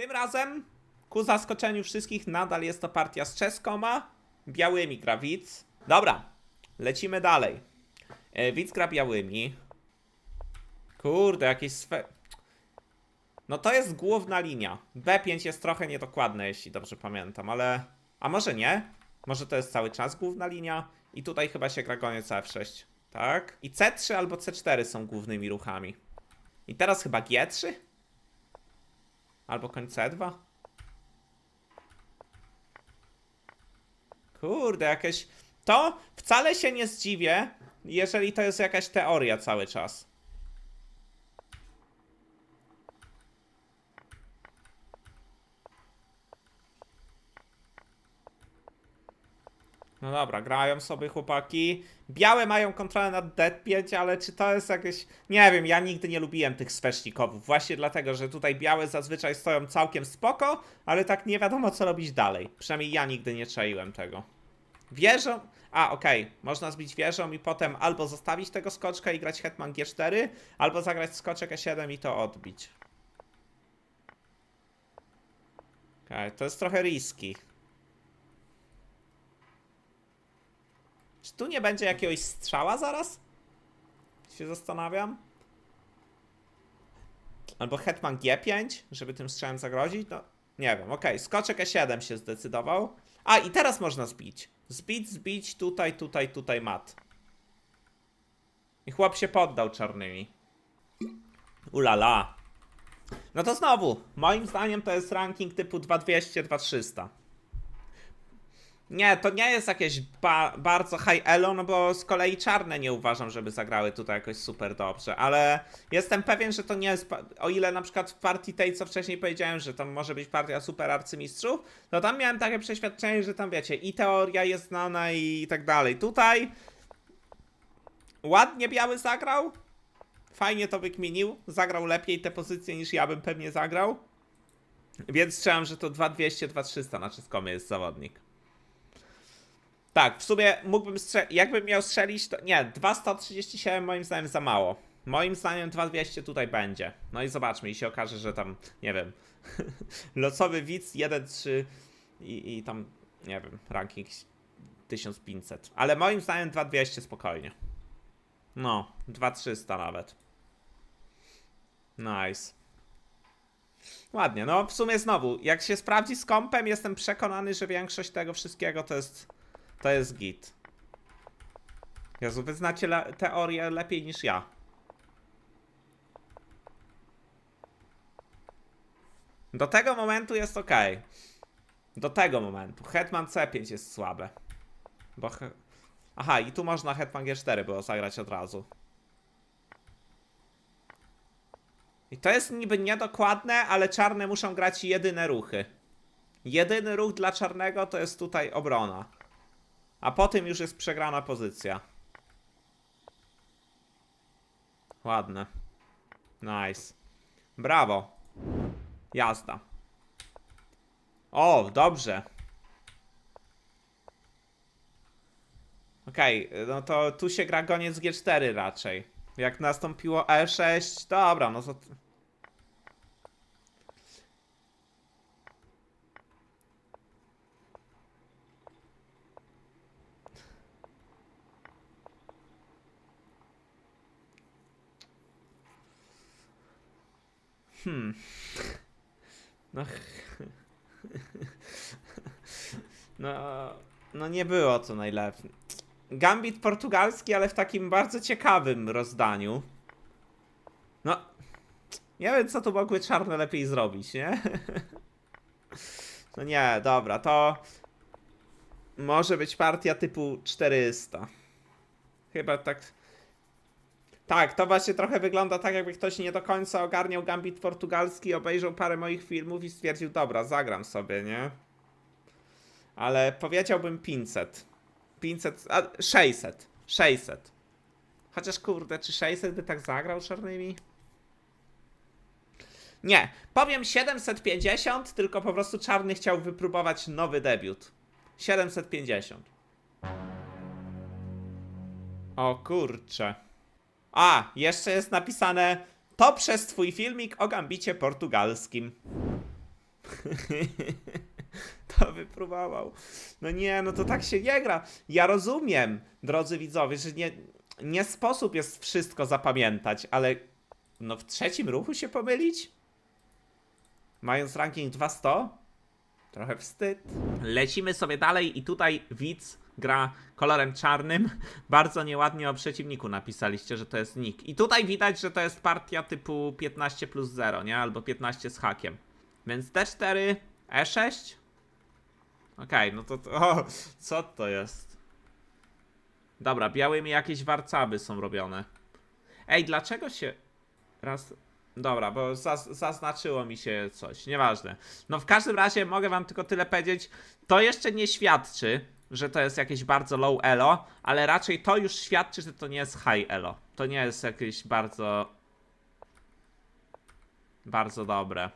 Tym razem, ku zaskoczeniu wszystkich, nadal jest to partia z Czeskoma, białymi gra widz. Dobra, lecimy dalej. E, widz gra białymi. Kurde, jakieś swe... No to jest główna linia. B5 jest trochę niedokładne, jeśli dobrze pamiętam, ale... A może nie? Może to jest cały czas główna linia? I tutaj chyba się gra goniec F6, tak? I C3 albo C4 są głównymi ruchami. I teraz chyba G3? Albo koń C2? Kurde, jakieś... To wcale się nie zdziwię, jeżeli to jest jakaś teoria cały czas. No dobra, grają sobie chłopaki. Białe mają kontrolę nad D5, ale czy to jest jakieś... Nie wiem, ja nigdy nie lubiłem tych sweszników. Właśnie dlatego, że tutaj białe zazwyczaj stoją całkiem spoko, ale tak nie wiadomo co robić dalej. Przynajmniej ja nigdy nie czaiłem tego. Wieżą... A, okej. Można zbić wieżą i potem albo zostawić tego skoczka i grać hetman G4, albo zagrać skoczek E7 i to odbić. Okej, to jest trochę riski. Czy tu nie będzie jakiegoś strzała zaraz? Się zastanawiam. Albo hetman G5, żeby tym strzałem zagrozić? No, nie wiem, okej. Skoczek E7 się zdecydował. A, i teraz można zbić. Zbić, zbić, tutaj, tutaj, tutaj mat. I chłop się poddał czarnymi. Ulala. No to znowu, moim zdaniem to jest ranking typu 2200, 2300. Nie, to nie jest jakieś ba bardzo high elo, no bo z kolei czarne nie uważam, żeby zagrały tutaj jakoś super dobrze, ale jestem pewien, że to nie jest, o ile na przykład w partii tej, co wcześniej powiedziałem, że tam może być partia super arcymistrzów, to tam miałem takie przeświadczenie, że tam wiecie, i teoria jest znana i tak dalej. Tutaj ładnie biały zagrał, fajnie to wykminił, zagrał lepiej te pozycje niż ja bym pewnie zagrał, więc strzelam, że to 2200, 2300 na czeskomie jest zawodnik. Tak, w sumie mógłbym strzelić. Jakbym miał strzelić, to. Nie, 2137 moim zdaniem za mało. Moim zdaniem 2200 tutaj będzie. No i zobaczmy, i się okaże, że tam, nie wiem, losowy widz 1-3 i, i tam, nie wiem, ranking 1500. Ale moim zdaniem 2200 spokojnie. No, 2300 nawet. Nice. Ładnie, no w sumie znowu, jak się sprawdzi z kompem, jestem przekonany, że większość tego wszystkiego to jest to jest git. Jezu, wy znacie le- teorię lepiej niż ja. Do tego momentu jest ok. Do tego momentu. Hetman C5 jest słabe. Bo. Aha, i tu można Hetman G4 było zagrać od razu. I to jest niby niedokładne, ale czarne muszą grać jedyne ruchy. Jedyny ruch dla czarnego to jest tutaj obrona. A po tym już jest przegrana pozycja. Ładne. Nice. Brawo. Jazda. O, dobrze. Okej, no to tu się gra goniec G4 raczej. Jak nastąpiło E6, dobra, no to... Hmm. No. No, no nie było to najlepsze. Gambit portugalski, ale w takim bardzo ciekawym rozdaniu. No. Nie wiem, co tu mogły czarne lepiej zrobić, nie? No nie, dobra, to może być partia typu 400. Chyba tak. Tak, to właśnie trochę wygląda tak, jakby ktoś nie do końca ogarniał gambit portugalski, obejrzał parę moich filmów i stwierdził, dobra, zagram sobie, nie? Ale powiedziałbym 500. 500, a 600. 600. Chociaż kurde, czy 600 by tak zagrał czarnymi? Nie, powiem 750, tylko po prostu czarny chciał wypróbować nowy debiut. 750. O kurcze. A, jeszcze jest napisane to przez twój filmik o gambicie portugalskim. to wypróbował. No nie, no to tak się nie gra. Ja rozumiem, drodzy widzowie, że nie, nie sposób jest wszystko zapamiętać, ale no w trzecim ruchu się pomylić? Mając ranking 200? Trochę wstyd. Lecimy sobie dalej i tutaj widz gra kolorem czarnym. Bardzo nieładnie o przeciwniku napisaliście, że to jest nick. I tutaj widać, że to jest partia typu 15 plus 0, nie? Albo 15 z hakiem. Więc D4, E6. Okej, no to, to o, co to jest? Dobra, białymi jakieś warcaby są robione. Ej, dlaczego się raz... Dobra, bo zaz zaznaczyło mi się coś, nieważne. No w każdym razie mogę wam tylko tyle powiedzieć, to jeszcze nie świadczy, że to jest jakieś bardzo low elo, ale raczej to już świadczy, że to nie jest high elo. To nie jest jakieś bardzo... Bardzo dobre.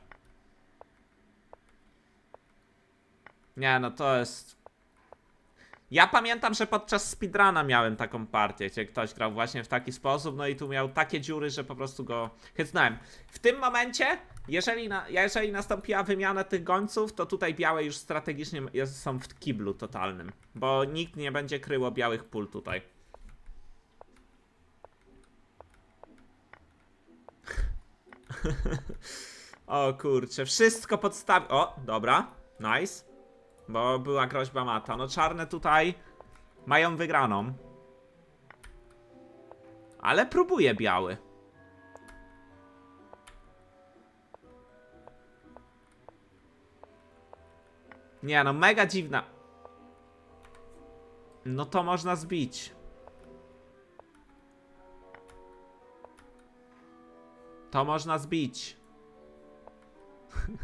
Nie, no to jest. Ja pamiętam, że podczas speedruna miałem taką partię, gdzie ktoś grał właśnie w taki sposób, no i tu miał takie dziury, że po prostu go chycnąłem. W tym momencie, jeżeli, na, jeżeli nastąpiła wymiana tych gońców, to tutaj białe już strategicznie jest, są w kiblu totalnym, bo nikt nie będzie kryło białych pól tutaj. o kurczę, wszystko podstawi... O, dobra, nice. Bo była groźba mata. No czarne tutaj mają wygraną. Ale próbuje biały. Nie no, mega dziwna. No to można zbić. To można zbić.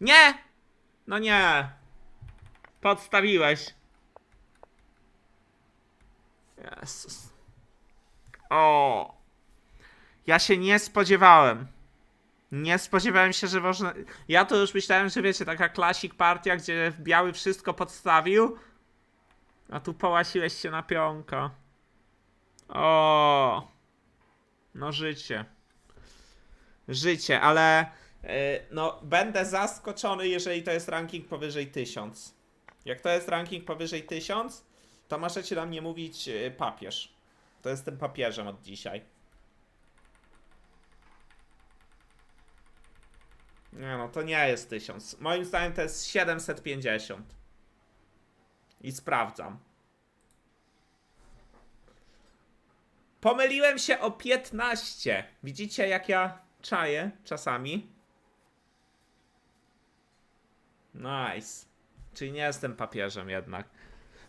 Nie! No nie. Podstawiłeś. Jezus. O. Ja się nie spodziewałem. Nie spodziewałem się, że można. Ja to już myślałem, że wiecie, taka klasik partia, gdzie biały wszystko podstawił. A tu połasiłeś się na pionka. O. No życie. Życie, ale. Yy, No, będę zaskoczony, jeżeli to jest ranking powyżej 1000. Jak to jest ranking powyżej 1000, to możecie na mnie mówić yy, papież. To jestem papieżem od dzisiaj. Nie no, to nie jest 1000. Moim zdaniem to jest 750. I sprawdzam. Pomyliłem się o 15. Widzicie, jak ja czaję czasami? Nice. Czyli nie jestem papieżem jednak.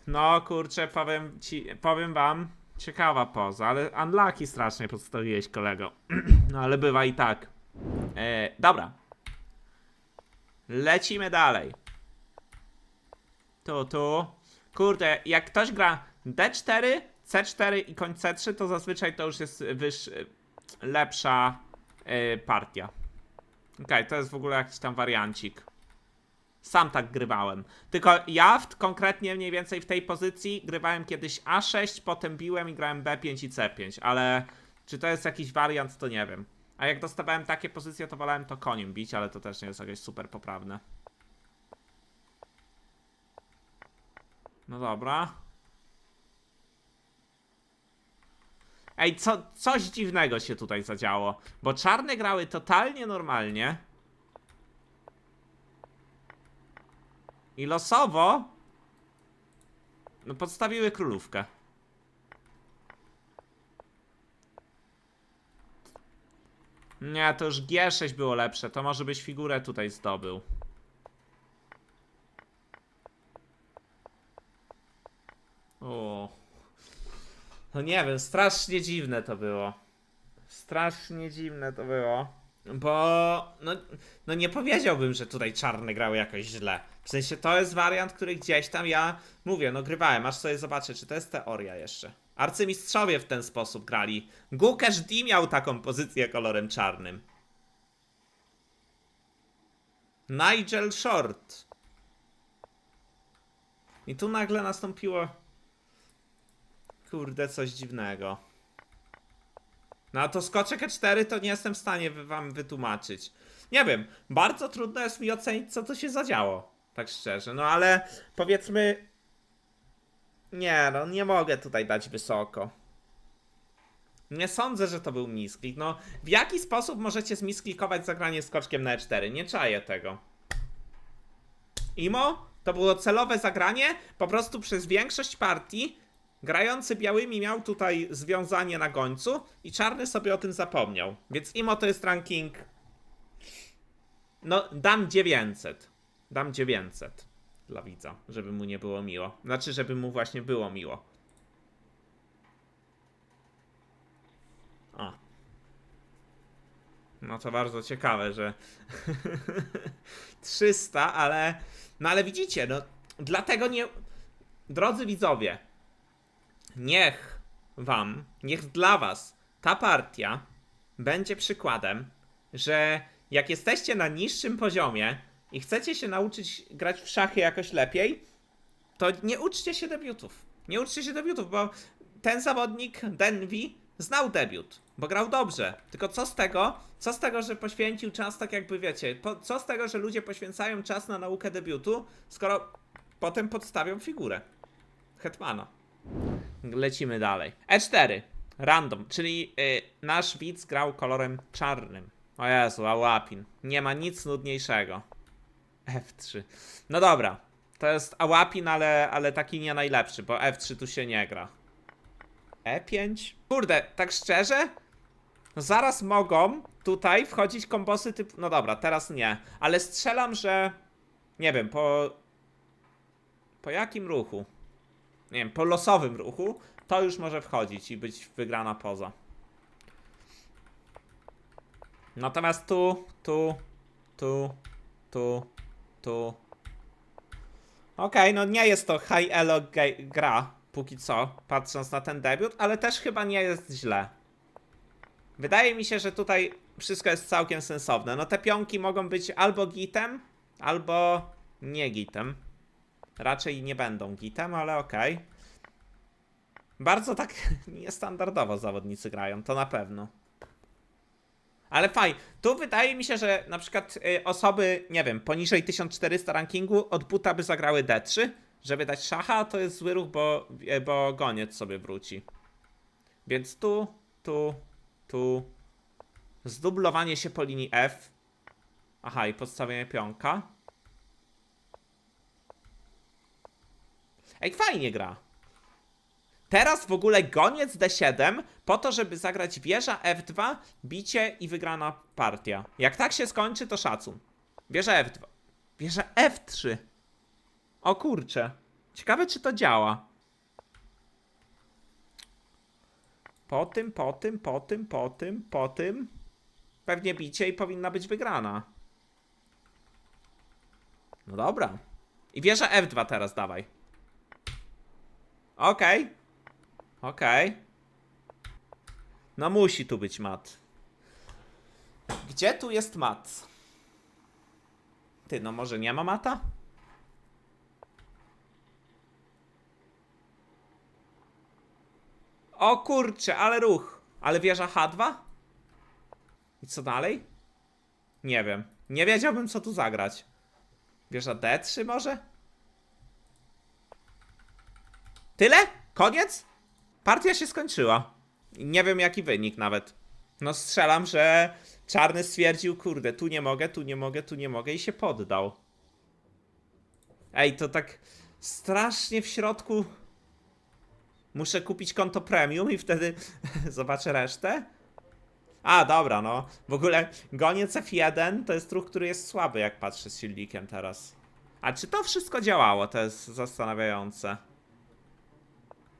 No kurczę, powiem ci, powiem wam, ciekawa poza, ale unlucky strasznie podstawiłeś kolego. no ale bywa i tak. E, dobra. Lecimy dalej. Tu, tu. Kurde, jak ktoś gra D4, C4 i koń C3, to zazwyczaj to już jest wyż, lepsza e, partia. Okej, to jest w ogóle jakiś tam wariancik. Sam tak grywałem. Tylko ja w, konkretnie mniej więcej w tej pozycji grywałem kiedyś A6, potem biłem i grałem B5 i C5, ale czy to jest jakiś wariant, to nie wiem. A jak dostawałem takie pozycje, to wolałem to koniem bić, ale to też nie jest jakieś super poprawne. No dobra. Ej, co, coś dziwnego się tutaj zadziało, bo czarne grały totalnie normalnie. I losowo no podstawiły królówkę. Nie, to już G6 było lepsze. To może byś figurę tutaj zdobył. O. No nie wiem, strasznie dziwne to było. Strasznie dziwne to było. Bo no, no nie powiedziałbym, że tutaj czarne grały jakoś źle. W sensie to jest wariant, który gdzieś tam ja mówię, no grywałem, aż sobie zobaczę, czy to jest teoria jeszcze. Arcymistrzowie w ten sposób grali. Gukesz D miał taką pozycję kolorem czarnym. Nigel Short. I tu nagle nastąpiło. Kurde, coś dziwnego. No a to skoczek E4 to nie jestem w stanie wam wytłumaczyć. Nie wiem, bardzo trudno jest mi ocenić, co to się zadziało. Tak szczerze, no ale powiedzmy. Nie, no nie mogę tutaj dać wysoko. Nie sądzę, że to był misklik. No, w jaki sposób możecie zmisklikować zagranie skoczkiem na E4? Nie czaję tego. Imo, to było celowe zagranie, po prostu przez większość partii grający białymi miał tutaj związanie na gońcu i czarny sobie o tym zapomniał. Więc Imo to jest ranking. No, dam 900. Dam 900 dla widza, żeby mu nie było miło. Znaczy, żeby mu właśnie było miło. O. No to bardzo ciekawe, że 300, ale no ale widzicie, no dlatego nie drodzy widzowie, niech wam, niech dla was ta partia będzie przykładem, że jak jesteście na niższym poziomie i chcecie się nauczyć grać w szachy jakoś lepiej, to nie uczcie się debiutów. Nie uczcie się debiutów, bo ten zawodnik, Denvi, znał debiut, bo grał dobrze. Tylko co z tego, co z tego, że poświęcił czas, tak jakby wiecie, po, co z tego, że ludzie poświęcają czas na naukę debiutu, skoro potem podstawią figurę Hetmana. Lecimy dalej. E4. Random, czyli y, nasz widz grał kolorem czarnym. O Jezu, a łapin. Nie ma nic nudniejszego. F3. No dobra. To jest Ałapin, ale, ale taki nie najlepszy, bo F3 tu się nie gra. E5? Kurde, tak szczerze? No zaraz mogą tutaj wchodzić kombosy typu... No dobra, teraz nie. Ale strzelam, że... Nie wiem, po... Po jakim ruchu? Nie wiem, po losowym ruchu to już może wchodzić i być wygrana poza. Natomiast tu, tu, tu, tu, tu. Okej, no nie jest to high elo gra, póki co, patrząc na ten debiut, ale też chyba nie jest źle. Wydaje mi się, że tutaj wszystko jest całkiem sensowne. No te pionki mogą być albo gitem, albo nie gitem. Raczej nie będą gitem, ale okej. Bardzo tak niestandardowo zawodnicy grają, to na pewno. Ale faj, tu wydaje mi się, że na przykład y, osoby, nie wiem, poniżej 1400 rankingu od buta by zagrały D3, żeby dać szacha, to jest zły ruch, bo, y, bo goniec sobie wróci. Więc tu, tu, tu. Zdublowanie się po linii F. Aha, i podstawienie pionka. Ej, fajnie gra. Teraz w ogóle goniec D7 po to, żeby zagrać wieża F2, bicie i wygrana partia. Jak tak się skończy, to szacun. Wieża F2. Wieża F3. O kurcze. Ciekawe, czy to działa. Po tym, po tym, po tym, po tym, po tym. Pewnie bicie i powinna być wygrana. No dobra. I wieża F2 teraz dawaj. Okej. Okej. No musi tu być mat. Gdzie tu jest mat? Ty, no może nie ma mata? O kurczę, ale ruch. Ale wieża H2? I co dalej? Nie wiem. Nie wiedziałbym co tu zagrać. Wieża D3 może? Tyle? Koniec? Partia się skończyła. Nie wiem jaki wynik nawet. No strzelam, że czarny stwierdził, kurde, tu nie mogę, tu nie mogę, tu nie mogę i się poddał. Ej, to tak strasznie w środku. Muszę kupić konto premium i wtedy zobaczę resztę. A, dobra, no. W ogóle goniec F1 to jest ruch, który jest słaby, jak patrzę z silnikiem teraz. A czy to wszystko działało? To jest zastanawiające.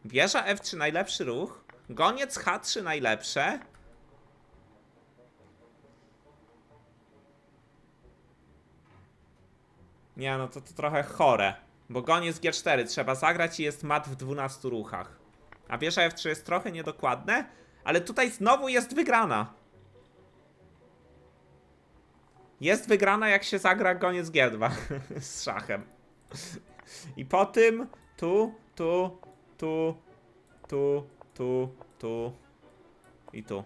Wieża F3 najlepszy ruch. Goniec H3 najlepsze. Nie, no to, to trochę chore. Bo goniec G4 trzeba zagrać i jest mat w 12 ruchach. A wieża F3 jest trochę niedokładne, ale tutaj znowu jest wygrana. Jest wygrana jak się zagra goniec G2 z szachem. I po tym tu, tu, tu, tu, tu, tu i tu.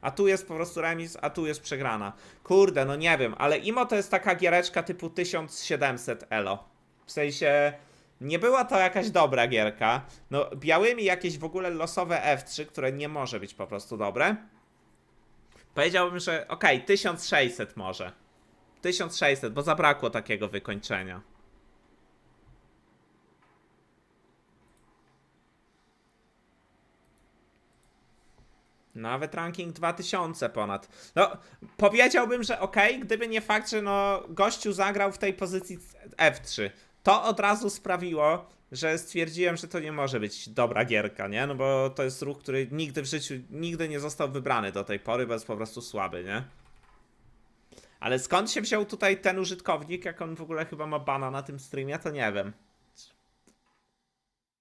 A tu jest po prostu remis, a tu jest przegrana. Kurde, no nie wiem, ale IMO to jest taka giereczka typu 1700 elo. W sensie, nie była to jakaś dobra gierka. No, białymi jakieś w ogóle losowe F3, które nie może być po prostu dobre. Powiedziałbym, że okej, 1600 może. 1600, bo zabrakło takiego wykończenia. Nawet ranking 2000 ponad. No, powiedziałbym, że okej, gdyby nie fakt, że no, gościu zagrał w tej pozycji F3. To od razu sprawiło, że stwierdziłem, że to nie może być dobra gierka, nie? No bo to jest ruch, który nigdy w życiu, nigdy nie został wybrany do tej pory, bo jest po prostu słaby, nie? Ale skąd się wziął tutaj ten użytkownik, jak on w ogóle chyba ma bana na tym streamie, to nie wiem.